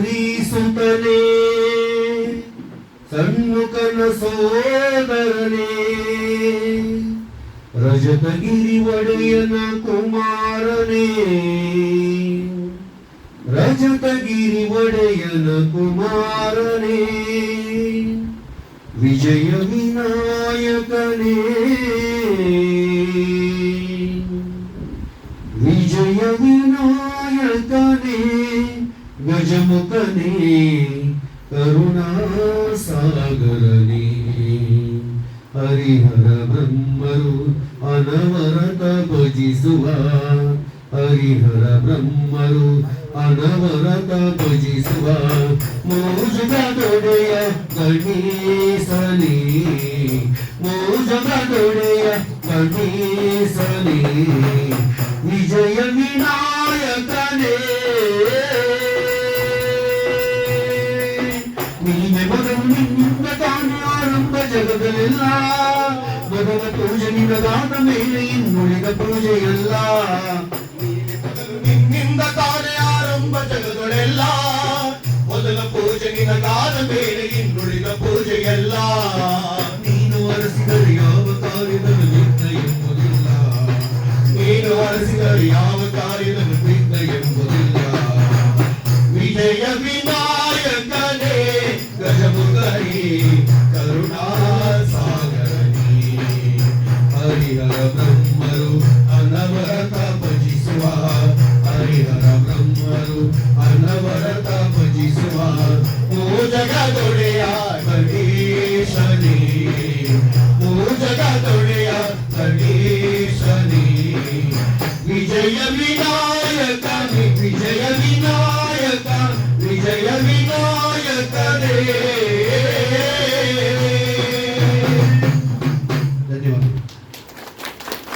ഭൂവി സുതനേ സന്മുഖന സോദരനേ രജതഗിരി വടയന കുമാരനേ രജതഗിരി വടയന കുമാരനേ വിജയ വിനായകനേ വിജയ झमकने करुणा सागरने. हरिहर ब्रह्मरु अनवरत भजिसुवा. हरिहर ब्रह्मरु अनवरत भजिसुवा. मोजगा डोळ्या गणेशने. मोजगा डोळ्या गणेशने. विजय विनायकने. ನೀನೆ ಮೊದಲು ನಿನ್ನಿಂದ ತಾನೇ ಆರಂಭ ಜಗದಲ್ಲೆಲ್ಲ ಮೊದಲ ಪೂಜೆ ನಿನಗಾದ ಮೇಲೆ ಇನ್ನುಳಿದ ಪೂಜೆಯಲ್ಲ ನೀನೆ ಮೊದಲು ನಿನ್ನಿಂದ ತಾನೇ ಆರಂಭ ಜಗದೊಳೆಲ್ಲ ಮೊದಲ ಪೂಜೆ ನಿನಗಾದ ಮೇಲೆ ಇನ್ನುಳಿದ ಪೂಜೆಯಲ್ಲ ನೀನು ಅರಸಿದರೆ ಯಾವ ಕಾರ್ಯದಲ್ಲಿ ವಿಘ್ನ ಎಂಬುದಿಲ್ಲ ನೀನು ಅರಸಿದರೆ ಯಾವ ಕಾರ್ಯದಲ್ಲಿ ವಿಘ್ನ ಎಂಬುದಿಲ್ಲ विजय विनायक विजय विनायक रे